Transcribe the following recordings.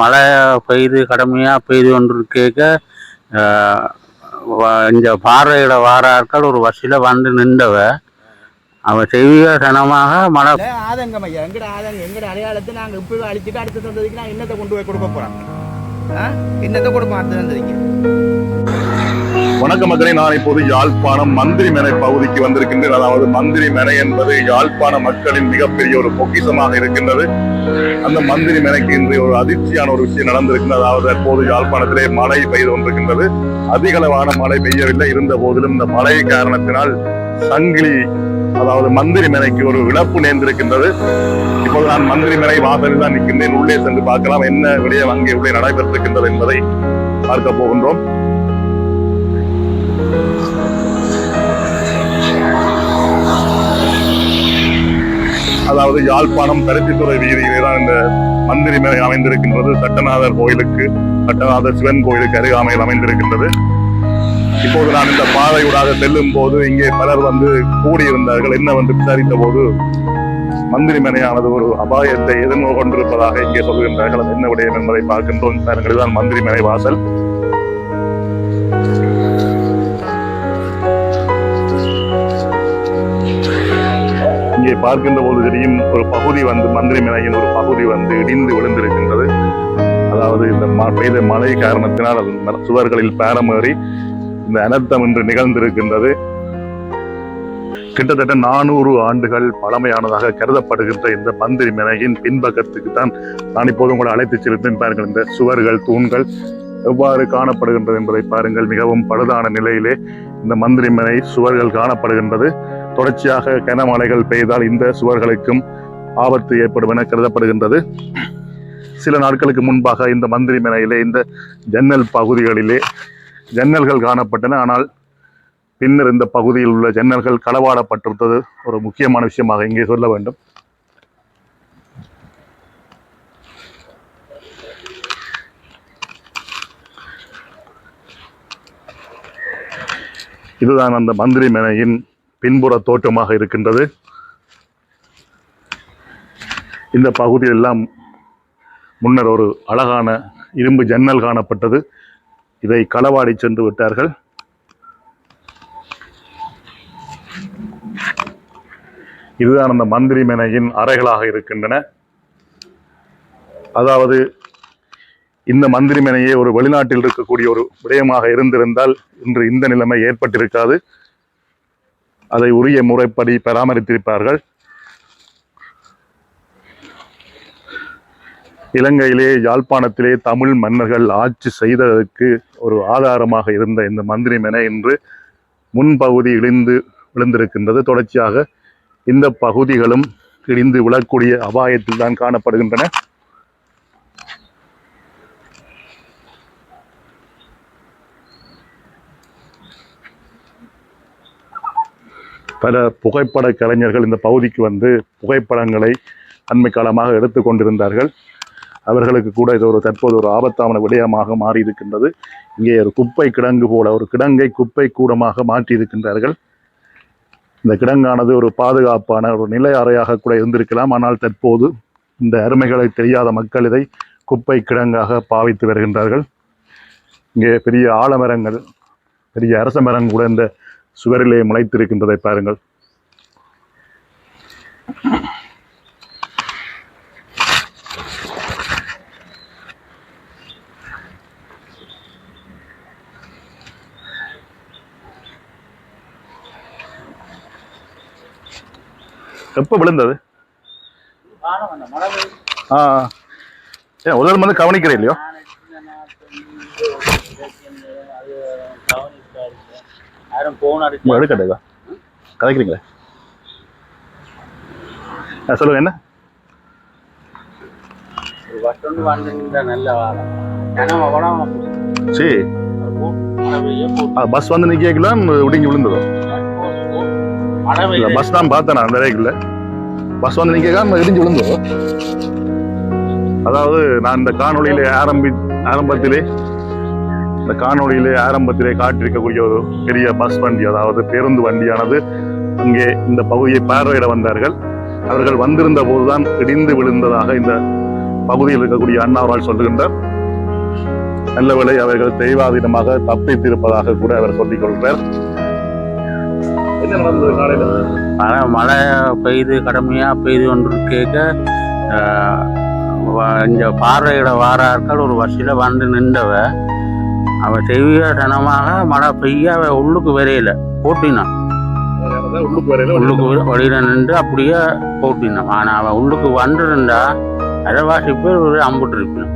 மழை பெய்து கடுமையாக பெய்து கொண்டு கேட்க இந்த பார்வையிட வார ஆட்கள் ஒரு பஸ்ஸில் வந்து நின்றவ. அவன் செய்வ சனமாக மழை ஆதங்கம் ஐயா. எங்கட ஆதங்கம் எங்கட அடையாளத்தை நாங்கள் இப்போ அழிச்சிட்டு அடுத்த சந்ததிக்கு நான் என்னத்தை கொண்டு போய் கொடுக்க போறோம். என்னத்தை கொடுப்போம் அடுத்த சந்ததிக்கு வணக்க மக்களே நான் இப்போது யாழ்ப்பாணம் மந்திரி மேனை பகுதிக்கு வந்திருக்கின்றேன். அதாவது மந்திரி மேனை என்பது யாழ்ப்பாண மக்களின் மிகப்பெரிய ஒரு பொக்கிசமாக இருக்கின்றது. அந்த மந்திரி மேனைக்கு இன்று ஒரு அதிர்ச்சியான ஒரு விஷயம் நடந்திருக்கின்றது. அதாவது தற்போது யாழ்ப்பாணத்திலே மழை பெய்து கொண்டிருக்கின்றது. அதிகளவான மழை பெய்யவில்லை. இருந்த போதிலும் இந்த மழை காரணத்தினால் சங்கிலி அதாவது மந்திரி மேனைக்கு ஒரு இழப்பு நேர்ந்திருக்கின்றது. இப்போது நான் மந்திரி மேனை வாசலில் தான் நிற்கின்றேன். உள்ளே சென்று பார்க்கலாம். என்ன விடயம் அங்கே உள்ளே நடைபெற்றிருக்கின்றது என்பதை பார்க்க போகின்றோம். அதாவது யாழ்ப்பாணம் பருத்தித்துறை வீதியிலே தான் இந்த மந்திரி மேலை அமைந்திருக்கின்றது. சட்டநாதர் கோயிலுக்கு சட்டநாதர் சிவன் கோயிலுக்கு அருகாமையில் அமைந்திருக்கின்றது. இப்போது நான் இந்த பாதையூடாக செல்லும் போது இங்கே பலர் வந்து கூடியிருந்தார்கள். என்ன வந்து விசாரித்த போது மந்திரி மனையானது ஒரு அபாயத்தை எதிர்நோக்கொண்டிருப்பதாக இங்கே சொல்கின்றார்கள். என்ன விடயம் என்பதை பார்க்கின்றோம். பாருங்கள், இதுதான் மந்திரி மனை வாசல். பார்க்கின்ற போது தெரியும் ஒரு பகுதி வந்து மந்திரி மனையின் ஒரு பகுதி வந்து இடிந்து விழுந்திருக்கின்றது. அதாவது இந்த ம- பெய்த மழை காரணத்தினால் அது சுவர்களில் பேரமேறி இந்த அனர்த்தம் இன்று நிகழ்ந்திருக்கின்றது. கிட்டத்தட்ட நானூறு ஆண்டுகள் பழமையானதாக கருதப்படுகின்ற இந்த மந்திரி மனையின் பின்பக்கத்துக்கு தான் நான் இப்போது உங்களை அழைத்து செலுத்தேன் பாருங்கள். இந்த சுவர்கள் தூண்கள் எவ்வாறு காணப்படுகின்றது என்பதை பாருங்கள். மிகவும் பழுதான நிலையிலே இந்த மந்திரி மனை சுவர்கள் காணப்படுகின்றது. தொடர்ச்சியாக கனமழைகள் பெய்தால் இந்த சுவர்களுக்கும் ஆபத்து ஏற்படும் என கருதப்படுகின்றது. சில நாட்களுக்கு முன்பாக இந்த மந்திரி மனையிலே இந்த ஜன்னல் பகுதிகளிலே ஜன்னல்கள் காணப்பட்டன. ஆனால் பின்னர் இந்த பகுதியில் உள்ள ஜன்னல்கள் களவாடப்பட்டிருந்தது ஒரு முக்கியமான விஷயமாக இங்கே சொல்ல வேண்டும். இதுதான் அந்த மந்திரி மேனையின் பின்புற தோட்டமாக இருக்கின்றது. இந்த பகுதியில் எல்லாம் முன்னர் ஒரு அழகான இரும்பு ஜன்னல் காணப்பட்டது. இதை களவாடி சென்று விட்டார்கள். இதுதான் அந்த மந்திரி மேனையின் அறைகளாக இருக்கின்றன. அதாவது இந்த மந்திரி மேனையே ஒரு வெளிநாட்டில் இருக்கக்கூடிய ஒரு விடயமாக இருந்திருந்தால் இன்று இந்த நிலைமை ஏற்பட்டிருக்காது. அதை உரிய முறைப்படி பராமரித்திருப்பார்கள். இலங்கையிலே யாழ்ப்பாணத்திலே தமிழ் மன்னர்கள் ஆட்சி செய்ததற்கு ஒரு ஆதாரமாக இருந்த இந்த மந்திரி மென இன்று முன்பகுதி இடிந்து விழுந்திருக்கின்றது. தொடர்ச்சியாக இந்த பகுதிகளும் இடிந்து விழக்கூடிய அபாயத்தில் தான் காணப்படுகின்றன. பல புகைப்பட கலைஞர்கள் இந்த பகுதிக்கு வந்து புகைப்படங்களை அண்மை காலமாக எடுத்து கொண்டிருந்தார்கள். அவர்களுக்கு கூட இது ஒரு தற்போது ஒரு ஆபத்தான விடயமாக மாறி இருக்கின்றது இங்கே ஒரு குப்பை கிடங்கு போல ஒரு கிடங்கை குப்பை கூடமாக மாற்றி இருக்கின்றார்கள் இந்த கிடங்கானது ஒரு பாதுகாப்பான ஒரு நிலை அறையாக கூட இருந்திருக்கலாம். ஆனால் தற்போது இந்த அருமைகளை தெரியாத மக்கள் இதை குப்பை கிடங்காக பாவித்து வருகின்றார்கள். இங்கே பெரிய ஆலமரங்கள் பெரிய அரச மரம் கூட இந்த சுவரிலே முளைத்திருக்கின்றதை பாருங்கள். எப்போ விழுந்தது? ஆ ஏன் உதவி வந்து கவனிக்கிறேன் இல்லையோ? எடுக்கட்டா கதைக்கிறீங்களே? ஆ, சொல்லுங்க என்ன? சரி. பஸ் வந்து நிற்கலாம் இடிங்கி விழுந்ததோ மழை இல்லை பஸ் தான் பார்த்தேன் அந்த ரேக்கில். பஸ் வந்து நிற்கலாம் இடிஞ்சு விழுந்ததோ அதாவது நான் இந்த காணொளியிலே ஆரம்பி ஆரம்பத்திலே இந்த காணொலியிலே ஆரம்பத்திலே காட்டிருக்கக்கூடிய ஒரு பெரிய பஸ் வண்டி அதாவது பேருந்து வண்டியானது அங்கே இந்த பகுதியை பார்வையிட வந்தார்கள். அவர்கள் வந்திருந்த போதுதான் இடிந்து விழுந்ததாக இந்த பகுதியில் இருக்கக்கூடிய அண்ணாவால் சொல்லுகின்றார். நல்லவேளை அவர்கள் தெய்வாதீனமாக தப்பித்திருப்பதாக கூட அவர் சொல்லிக் கொள்கிறார். மழை மழை பெய்து கடுமையாக பெய்து ஒன்று கேட்க இந்த பார்வையிட வாரார்கள் ஒரு வசியில் வந்து நின்றவ அவன் தெய்வீக தனமாக மழை பெய்ய அவ உள்ளுக்கு வரையில போட்டினான் உள்ளுக்கு வழியில நின்று அப்படியே போட்டினான் ஆனால் அவன் உள்ளுக்கு வந்துருந்தா அரைவாசி பேர் ஒரு அம்புட்டு இருப்பினான்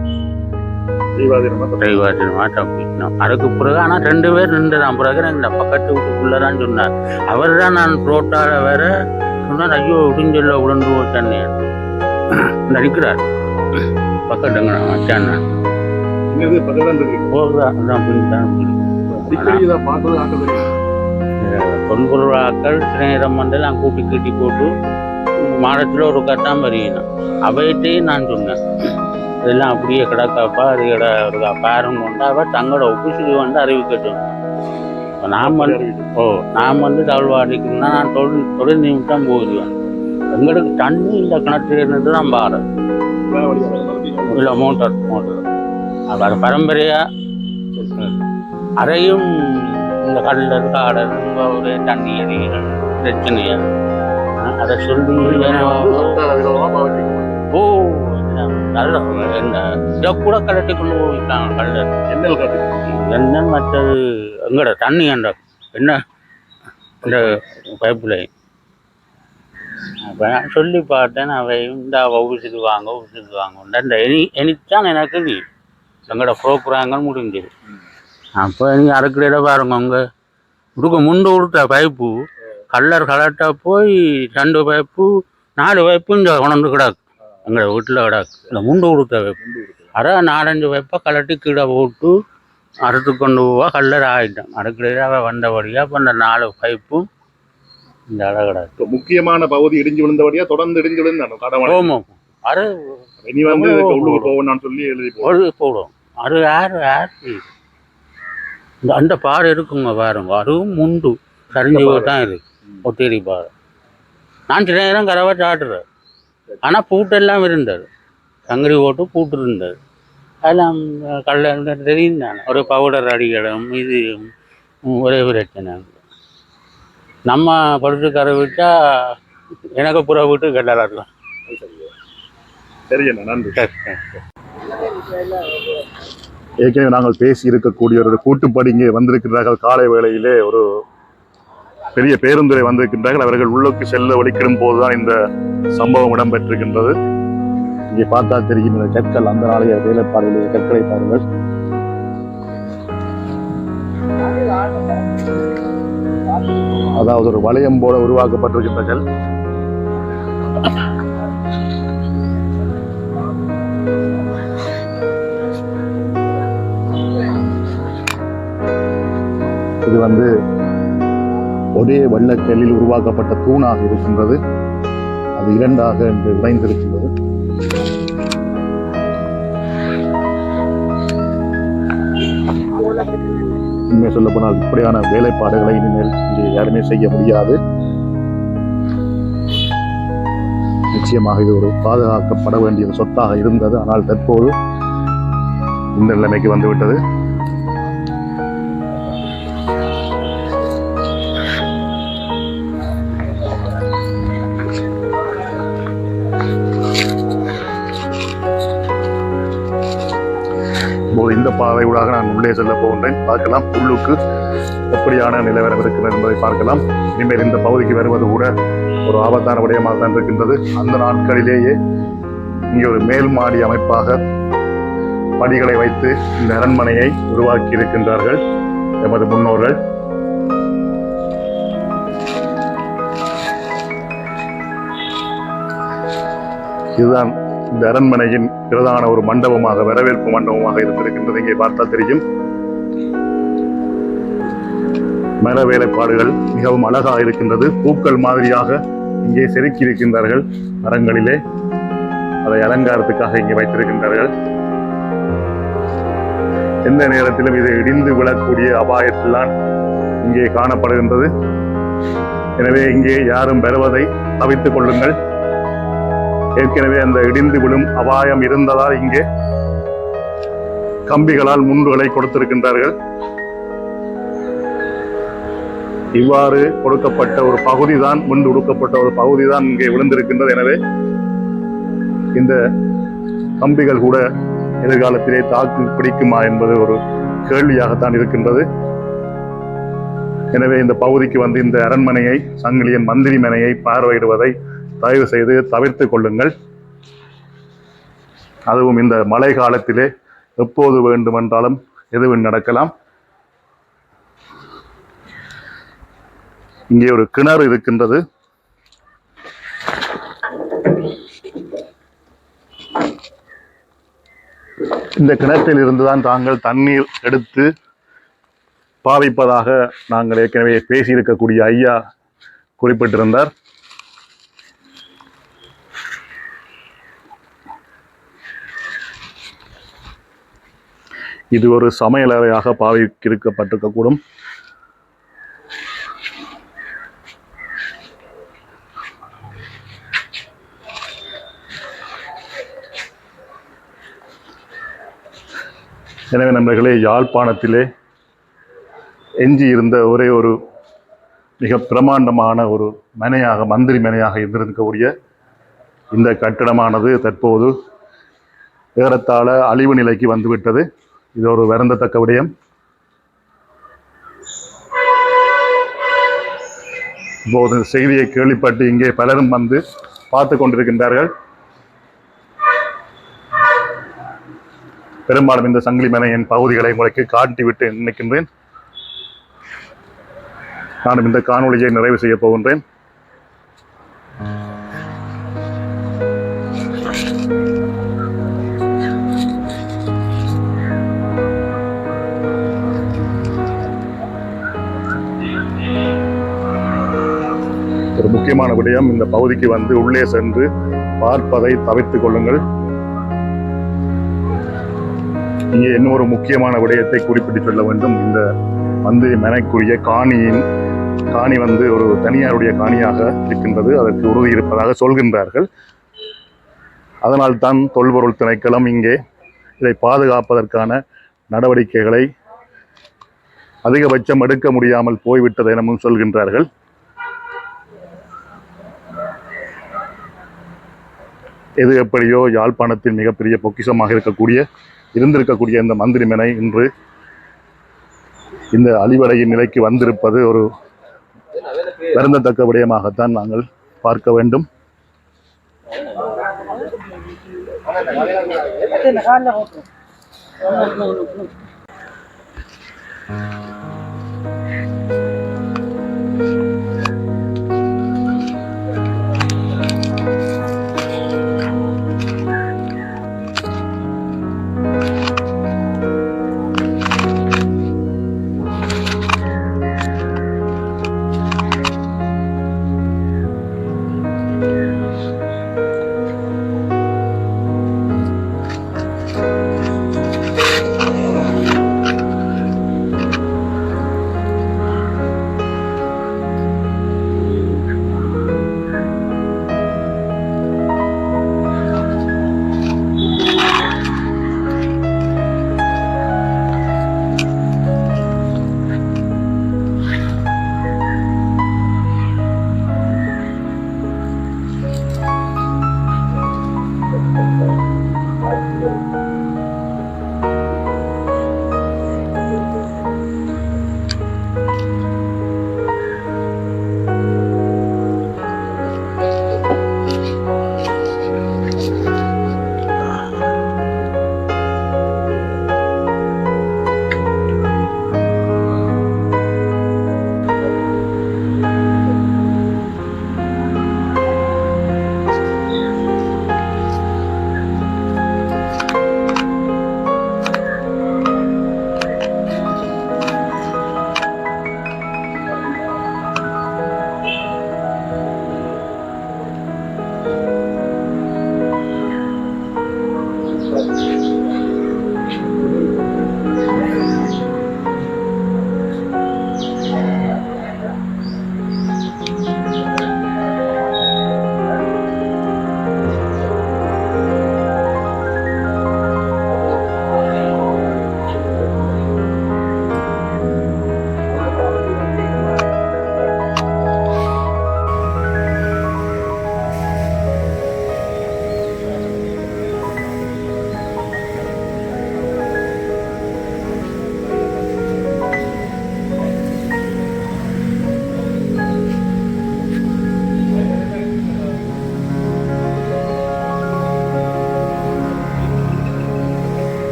தெய்வாதீனமாக தப்பிக்கணும். அதுக்கு பிறகு ஆனால் ரெண்டு பேர் நின்றுதான். பிறகு இந்த பக்கத்து வீட்டுக்குள்ளே தான் சொன்னார். அவர் தான் நான் ரோட்டால வேற சொன்னார். ஐயோ விடிஞ்சல்ல உழந்து போச்சானே நடிக்கிறார். பக்கத்துங்க வச்சான் இங்க பக்கத்துல இருக்கு போகுதா அதான் பின்தான் பார்த்தது கூட்டி கட்டி போட்டு மாதத்தில் ஒரு கட்டாம் வரையினான் அவையிட்டையும் நான் சொன்னேன் இதெல்லாம் அப்படியே கிடக்காப்பா அது கிட ஒரு பாருங்க கொண்டு அவ தங்களோட ஒப்பிசுக்கு வந்து அறிவிக்கட்டும் இப்போ நான் வந்து ஓ நான் வந்து தகவல்வாடிக்குன்னா நான் தொழில் தொழில் நிமித்தம் போகுதுவேன் எங்களுக்கு தண்ணி இந்த கிணத்துல இருந்து தான் பாரு இல்லை மோட்டார் மோட்டார் அது பரம்பரையா? அறையும் இந்த கடலர் காடல் இங்க ஒரு தண்ணி அடிகள் பிரச்சனையா அஹ் அதை. சொல்லி ஓ நல்ல என்ன? இதை கூட கலட்டி கொண்டு போயிட்டாங்க கல்லர் என்ன மற்றது? எங்கட தண்ணி அந்த என்ன? இந்த பைப் லைன். அப்போ நான் சொல்லி பார்த்தேன் அவை இந்த ஊசிக்கு வாங்க ஊசிக்கு வாங்க இந்த எனி எனித்தான் எனக்கு நீ எங்களோட ப்ரோக்ராங்கன்னு முடிஞ்சது. அப்போ நீங்கள் அறுக்கடையில பாருங்க உங்கள் உடுக்க முண்டு கொடுத்த பைப்பு. கல்லர் கலட்டா போய் ரெண்டு பைப்பு நாலு பைப்பு இந்த உணர்ந்து கிடாக்கு. எங்களோட வீட்டில் கிடாக்கு. இந்த முண்டு கொடுத்த பைப்பு. அரை நாலஞ்சு பைப்பை கலட்டி கீழே போட்டு அறுத்து கொண்டு போவா கல்லர் ஆகிட்டோம் அறுக்கடையில அவள் வந்தபடியாக இப்போ இந்த நாலு பைப்பும் இந்த அட கிடாக்கு முக்கியமான பகுதி இடிஞ்சு விழுந்தபடியா தொடர்ந்து இடிஞ்சு விழுந்தாங்க கடவுள். போமோ அரை இனி வந்து இதுக்கு உள்ளுக்கு போகணும்னு சொல்லி எழுதி போ ஒரு போடும் அது யார் யார் இந்த அந்த பாறை இருக்குங்க பாருங்க. அதுவும் முண்டு சரிஞ்சு தான் இருக்கு ஒத்தேரி பாறை. நான் சில நேரம் கரவா சாட்டுறேன். ஆனால் பூட்டெல்லாம் இருந்தது. சங்கரி ஓட்டு பூட்டு இருந்தது அதெல்லாம் கல்ல தெரியும் தானே. ஒரு பவுடர் அடிகளும் இது ஒரே பிரச்சனை. நம்ம படுத்து கரை விட்டா எனக்கு புற விட்டு கெட்டலாம் சரி அண்ணா நன்றி. ஏற்கனவே நாங்கள் பேசி இருக்கக்கூடிய ஒரு கூட்டுப்படி இங்கே வந்திருக்கிறார்கள். காலை வேளையிலே ஒரு பெரிய பேருந்துரை வந்திருக்கின்றார்கள். அவர்கள் உள்ளுக்கு செல்ல ஒழிக்கிடும் போதுதான் இந்த சம்பவம் இடம்பெற்றிருக்கின்றது. இங்கே பார்த்தா தெரியும் இந்த கற்கள் அந்த நாளைய வேலைப்பாடுகளுடைய கற்களை பாருங்கள். அதாவது ஒரு வளையம் போல உருவாக்கப்பட்டிருக்கின்ற கல் இது வந்து ஒரே வெள்ளக்கல்லில் உருவாக்கப்பட்ட தூணாக இருக்கின்றது. அது இரண்டாக என்று உடைந்திருக்கின்றது இனிமேல் சொல்ல போனால் இப்படியான வேலைப்பாடுகளை இனிமேல் இங்கே யாருமே செய்ய முடியாது. நிச்சயமாக இது ஒரு பாதுகாக்கப்பட வேண்டிய சொத்தாக இருந்தது. ஆனால் தற்போது இந்த நிலைமைக்கு வந்துவிட்டது. இப்போது ஊடாக நான் உள்ளே செல்ல போகின்றேன். பார்க்கலாம் உள்ளுக்கு எப்படியான நிலவரம் இருக்கிறது என்பதை பார்க்கலாம். இனிமேல் இந்த பகுதிக்கு வருவது கூட ஒரு ஆபத்தான விடயமாக தான் இருக்கின்றது. அந்த நாட்களிலேயே இங்கே ஒரு மேல் மாடி அமைப்பாக படிகளை வைத்து இந்த அரண்மனையை உருவாக்கி இருக்கின்றார்கள் எமது முன்னோர்கள். இதுதான் இந்த அரண்மனையின் பிரதான ஒரு மண்டபமாக வரவேற்பு மண்டபமாக இருந்திருக்கின்றது. இங்கே பார்த்தால் தெரியும். மர வேலைப்பாடுகள் மிகவும் அழகாக இருக்கின்றது. பூக்கள் மாதிரியாக இங்கே செருக்கி இருக்கின்றார்கள் மரங்களிலே. அதை அலங்காரத்துக்காக இங்கே வைத்திருக்கின்றார்கள். எந்த நேரத்திலும் இது இடிந்து விழக்கூடிய அபாயத்தில்தான் இங்கே காணப்படுகின்றது. எனவே இங்கே யாரும் வருவதை தவித்துக் கொள்ளுங்கள். ஏற்கனவே அந்த இடிந்து விழும் அபாயம் இருந்ததால் இங்கே கம்பிகளால் முண்டுகளை கொடுத்திருக்கின்றார்கள். இவ்வாறு கொடுக்கப்பட்ட ஒரு பகுதி தான் முண்டு கொடுக்கப்பட்ட ஒரு பகுதி தான் இங்கே விழுந்திருக்கின்றது. எனவே இந்த கம்பிகள் கூட எதிர்காலத்திலே தாக்கு பிடிக்குமா என்பது ஒரு கேள்வியாகத்தான் இருக்கின்றது. எனவே இந்த பகுதிக்கு வந்து இந்த அரண்மனையை சங்கிலியன் மந்திரி மனையை பார்வையிடுவதை தயவு செய்து தவிர்த்து கொள்ளுங்கள். அதுவும் இந்த மழை காலத்திலே எப்போது வேண்டுமென்றாலும் எதுவும் நடக்கலாம். இங்கே ஒரு கிணறு இருக்கின்றது. இந்த கிணற்றில் இருந்துதான் தாங்கள் தண்ணீர் எடுத்து பாவிப்பதாக நாங்கள் ஏற்கனவே பேசியிருக்கக்கூடிய ஐயா குறிப்பிட்டிருந்தார். இது ஒரு சமையலறையாக பாவிக்கிருக்கப்பட்டிருக்கக்கூடும் எனவே நண்பர்களே யாழ்ப்பாணத்திலே எஞ்சி இருந்த ஒரே ஒரு மிக பிரமாண்டமான ஒரு மனையாக மந்திரி மனையாக இருந்திருக்கக்கூடிய இந்த கட்டிடமானது தற்போது ஏறத்தாழ அழிவு நிலைக்கு வந்துவிட்டது. இது ஒரு வருந்தத்தக்க விடயம். இப்போது செய்தியை கேள்விப்பட்டு இங்கே பலரும் வந்து பார்த்து கொண்டிருக்கின்றார்கள். பெரும்பாலும் இந்த சங்கிலி மனையின் பகுதிகளை உங்களுக்கு காட்டிவிட்டு நினைக்கின்றேன் நானும் இந்த காணொளியை நிறைவு செய்ய போகின்றேன். முக்கியமான விடயம் இந்த பகுதிக்கு வந்து உள்ளே சென்று பார்ப்பதை தவிர்த்துக் கொள்ளுங்கள். இங்கே இன்னொரு முக்கியமான விடயத்தை குறிப்பிட்டு சொல்ல வேண்டும். இந்த வந்து மெனக்குரிய காணியின் காணி வந்து ஒரு தனியாருடைய காணியாக இருக்கின்றது. அதற்கு உறுதி இருப்பதாக சொல்கின்றார்கள். அதனால்தான் தொல்பொருள் திணைக்களம் இங்கே இதை பாதுகாப்பதற்கான நடவடிக்கைகளை அதிகபட்சம் எடுக்க முடியாமல் போய்விட்டது எனவும் சொல்கின்றார்கள். எது எப்படியோ யாழ்ப்பாணத்தின் மிகப்பெரிய பொக்கிஷமாக இருக்கக்கூடிய இருந்திருக்கக்கூடிய இந்த மந்திரிமனை இன்று இந்த அழிவடையின் நிலைக்கு வந்திருப்பது ஒரு வருந்தத்தக்க விடயமாகத்தான் நாங்கள் பார்க்க வேண்டும். Uh...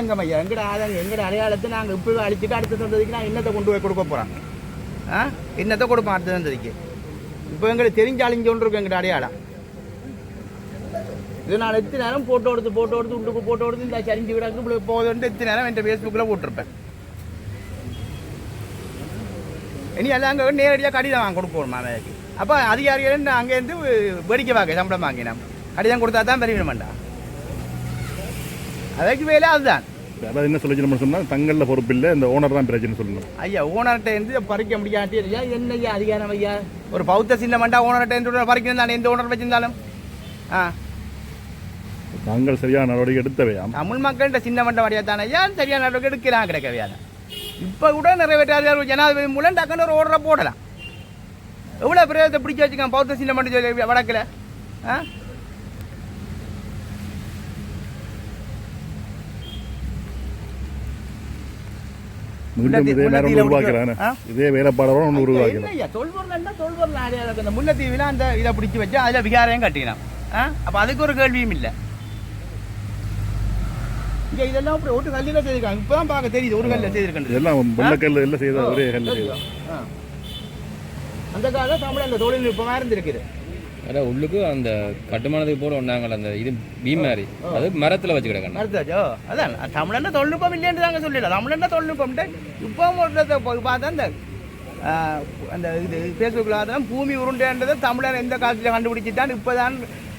ஆதங்கம்? ஐயா எங்கட ஆதங்கம் எங்கட அடையாளத்தை நாங்கள் இப்போ அழிச்சிட்டு அடுத்த சந்ததிக்கு நான் என்னத்தை கொண்டு போய் கொடுக்க போகிறோம் ஆ? என்னத்தை கொடுப்போம் அடுத்த சந்ததிக்கு. இப்போ எங்களுக்கு தெரிஞ்ச அழிஞ்சு ஒன்று இருக்கும் எங்கட அடையாளம். இது நான் எத்தனை நேரம் போட்டோ எடுத்து போட்டோ எடுத்து உள்ளுக்கு போட்டோ எடுத்து இந்த சரிஞ்சு கிடக்கு இப்படி போகுதுன்ட்டு எத்தனை நேரம் என் ஃபேஸ்புக்கில் போட்டிருப்பேன். இனி எல்லாம் அங்கே நேரடியாக கடிதம் வாங்க கொடுக்கணும் மேலேக்கு அப்போ அதிகாரிகள் அங்கேருந்து வேடிக்கை வாங்க சம்பளம் வாங்கினோம். கடிதம் கொடுத்தா தான் பெரிய அதுக்கு வேலை அதுதான். அதாவது என்ன சொல்லி சொன்னா தங்கள்ல பொறுப்பு இல்லை இந்த ஓனர் தான் பிரச்சனை சொல்லணும் ஐயா ஓனர்கிட்ட இருந்து பறிக்க முடியாட்டி ஐயா என்ன ஐயா அதிகாரம் ஐயா? ஒரு பௌத்த சின்னமண்டா ஓனர்கிட்ட இருந்து பறிக்கணும் தானே எந்த ஓனர் வச்சிருந்தாலும்? ஆ. தாங்கள் சரியான நடவடிக்கை எடுத்தவையாம் தமிழ் மக்கள்கிட்ட சின்ன மண்ட வழியா தானே? ஐயா சரியான நடவடிக்கை எடுக்கிறான் கிடைக்கவையான இப்போ கூட நிறைவேற்றாத ஜனாதிபதி மூலம் டக்குன்னு ஒரு ஓர்டரை போடலாம். எவ்வளோ பிரதத்தை பிடிச்சி வச்சுக்கான் பௌத்த சின்ன மண்ட சொல்லி வடக்கில் ஆ? மீண்டும் இதே நேரம் உருவாக்குறானே வேலைப்பாடோட ஒன்று தொல்பொருள் இந்த முல்லைத்தீவில் அந்த இதை பிடிச்சி வச்சு அதில் விகாரையும் கட்டினான். ஆ? அப்போ அதுக்கு ஒரு கேள்வியும் இல்லை. இங்கே இதெல்லாம் அப்படி ஒரு கல்லில் செய்திருக்காங்க. இப்போ தான் பார்க்க தெரியுது ஒரு கல்லில் செய்திருக்கேன் எல்லாம் வெள்ளக்கல்ல எல்லாம் செய்த ஒரே கல்ல செய்த. அந்த காலம் தமிழ் அந்த தொழில்நுட்பமாக இருந்திருக்குது. அதான் உள்ளுக்கு அந்த கட்டுமானத்துக்கு போல ஒன்றாங்கள அந்த இது பீம் மாதிரி. அது மரத்தில் வச்சு கிடக்கணும் மறுத்தாச்சோ அதான் தமிழன் தொழில்நுட்பம் இல்லைன்னு தாங்க சொல்லல தமிழன் தொழில்நுட்பம் இப்போ பார்த்தா அந்த அந்த இது ஃபேஸ்புக்கில் பார்த்தா பூமி உருண்டைன்றதை தமிழன் எந்த காலத்தில் கண்டுபிடிச்சிட்டான். இப்போ தான்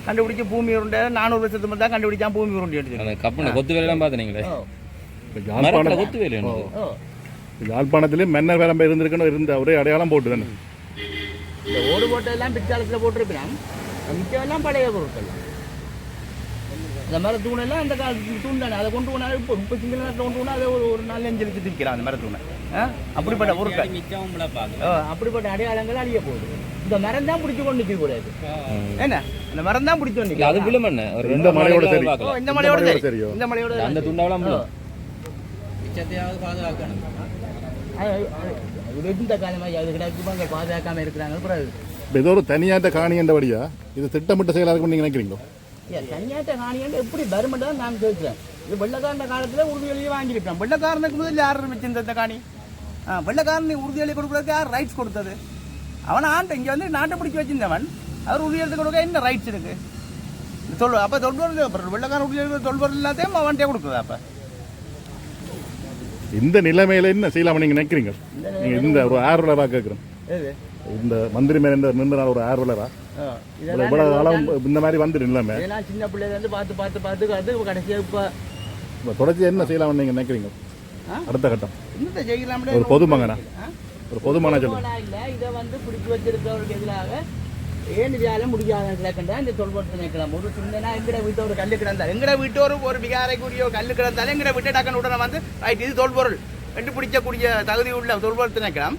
கண்டுபிடிச்சி பூமி உருண்டை நானூறு வருஷத்துக்கு தான் கண்டுபிடிச்சான் பூமி உருண்டை அந்த கப்புன கொத்து வேலையெல்லாம் பார்த்தீங்களே? கொத்து வேலை யாழ்ப்பாணத்திலே மன்னர் வேலம்பை இருந்திருக்கணும் இருந்த ஒரே அடையாளம் போட்டு தானே இந்த ஓடு போட்டதெல்லாம் பிற்காலத்தில் போட்டிருக்கிறான். மிச்சம் எல்லாம் பழைய பொருட்கள். அந்த மர தூணெல்லாம் அந்த காலத்து தூண் தானே? அதை கொண்டு போனால் இப்போ இப்போ சிங்கள நாட்டில் கொண்டு போனால் அதை ஒரு ஒரு நாலு அஞ்சு லட்சத்துக்கு விற்கிறான் அந்த மரத்தூணை ஆ? அப்படிப்பட்ட பொருட்கள். அப்படிப்பட்ட அடையாளங்கள் அழிய போகுது. இந்த மரம் தான் பிடிச்சி கொண்டு நிற்க கூடாது. என்ன? இந்த மரம் தான் பிடிச்சி கொண்டு அது. விழும் என்ன? ஒரு இந்த ரெண்டு மலையோட சரி. இந்த மலையோட இந்த மலையோட சரி? இந்த மலையோட அந்த. துண்டாவெல்லாம் விழும். அது- அது- அது இந்த காலமாக அது கிடக்குவாங்க பாதுகாக்காம இருக்கிறாங்க. அப்புறம் இப்போ ஏதோ ஒரு தனியாட்ட காணியண்டபடியா இது திட்டமிட்ட செயலாக இருக்கும்னு நீங்க நினைக்கிறீங்களோ? தனியாட்ட காணியாண்டு எப்படி வருமெண்டா நான் கேட்குறேன். இது வெள்ளக்காரன காலத்தில் உறுதியொலியை வாங்கியிருப்பான் வெள்ளக்காரனுக்கு முதல்ல யார் வச்சிருந்த இந்த காணி? ஆ வெள்ளக்காரனுக்கு உறுதியொலி கொடுக்குறதுக்கு யார் ரைட்ஸ் கொடுத்தது? அவன் ஆண்ட இங்கே வந்து நாட்டை பிடிச்சி வச்சிருந்தவன். அவர் உறுதியெழுத்து கொடுக்க என்ன ரைட்ஸ் இருக்கு? தொல் அப்போ தொல்பொருள் வெள்ளக்காரன் உறுதியெழுத்து தொல்பொருள் எல்லாத்தையும் அவன்கிட்டே கொடுக்குது அப்போ. இந்த நிலைமையில என்ன செய்யலாம் நீங்க நினைக்கிறீங்க? நீங்க இந்த ஒரு ஆர்வலரா கேட்குறேன் இந்த மந்திரி மேல இந்த நின்ற நாள் ஒரு ஆர்வலரா? இவ்வளவு காலம் இந்த மாதிரி வந்துட்டு நிலைமை. சின்ன பிள்ளைலேருந்து பார்த்து பார்த்து பார்த்து பார்த்து கடைசியாக இப்போ இப்போ தொடர்ச்சி என்ன செய்யலாம் நீங்க நினைக்கிறீங்க? அடுத்த கட்டம். ஜெயிக்கலாம்னே ஒரு பொதுமகனா? ஒரு பொதுமான சொல்லுங்க. பொதுமகனா இல்ல இதை வந்து பிடிச்சு வச்சிருக்கவருக்கு எதிராக ஏன் வேலை முடியாத கிடக்கண்டா இந்த தொல்பட்டு நினைக்கலாம் ஒரு சின்னனா எங்கட வீட்டு ஒரு கல்லு கிடந்தா எங்கட வீட்டு ஒரு ஒரு விகாரைக்குரிய ஒரு கல்லு கிடந்தாலும் எங்கட வீட்டு டக்கன் உடனே வந்து ரைட் இது தொல்பொருள். என்று பிடிக்கக்கூடிய தகுதி உள்ள தொல்பொருள் நினைக்கலாம்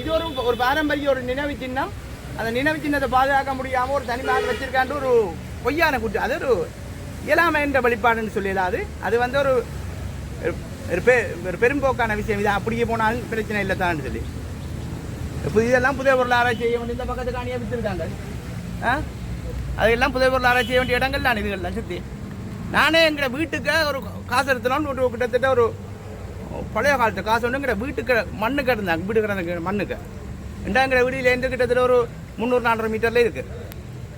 இது ஒரு ஒரு பாரம்பரிய ஒரு நினைவு சின்னம். அந்த நினைவு சின்னத்தை பாதுகாக்க முடியாமல் ஒரு தனிமாக வச்சிருக்காண்டு ஒரு பொய்யான குற்றம் அது ஒரு இயலாமை என்ற வெளிப்பாடுன்னு சொல்லிடாது அது. வந்து ஒரு பெ ஒரு பெரும்போக்கான விஷயம். இது அப்படியே போனாலும் பிரச்சனை இல்லை தான் சொல்லி. இப்போ இதெல்லாம் புதிய பொருள் ஆராய்ச்சி செய்ய வேண்டிய இந்த பக்கத்துக்கு காணியாக விற்றுருக்காங்க ஆ? அதெல்லாம் புதிய பொருள் ஆராய்ச்சி செய்ய வேண்டிய இடங்கள் தான் இதுகள்லாம் சுற்றி நானே எங்களை வீட்டுக்கு ஒரு காசு எடுத்தனோன்னு ஒரு கிட்டத்தட்ட ஒரு பழைய காலத்து காசு ஒன்று எங்கட வீட்டுக்கு மண்ணுக்கு இருந்தாங்க வீடு கிடந்த மண்ணுக்கு. ரெண்டாங்கிற வீடியிலேருந்து கிட்டத்தட்ட ஒரு முந்நூறு நானூறு மீட்டரில் இருக்குது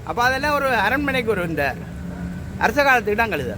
அப்போ அதெல்லாம் ஒரு அரண்மனைக்கு ஒரு இந்த அரச காலத்துக்கு தான் கழுது